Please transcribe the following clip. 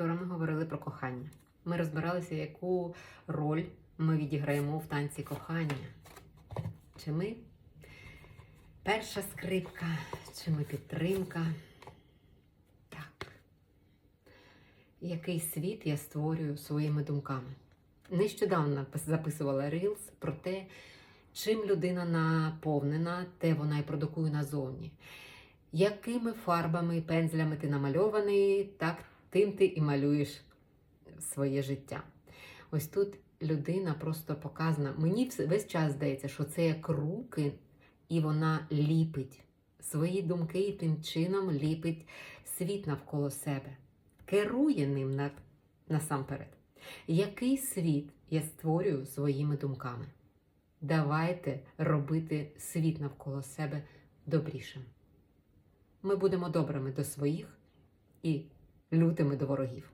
Вчора ми говорили про кохання. Ми розбиралися, яку роль ми відіграємо в танці кохання. Чи ми перша скрипка, чи ми підтримка? Так. Який світ я створюю своїми думками? Нещодавно записувала Reels про те, чим людина наповнена, те вона і продукує назовні. Якими фарбами і пензлями ти намальований, так тим ти і малюєш своє життя. Ось тут людина просто показана. Мені весь час здається, що це як руки, і вона ліпить свої думки і тим чином ліпить світ навколо себе, керує ним на, насамперед. Який світ я створюю своїми думками? Давайте робити світ навколо себе добрішим. Ми будемо добрими до своїх і лютими до ворогів.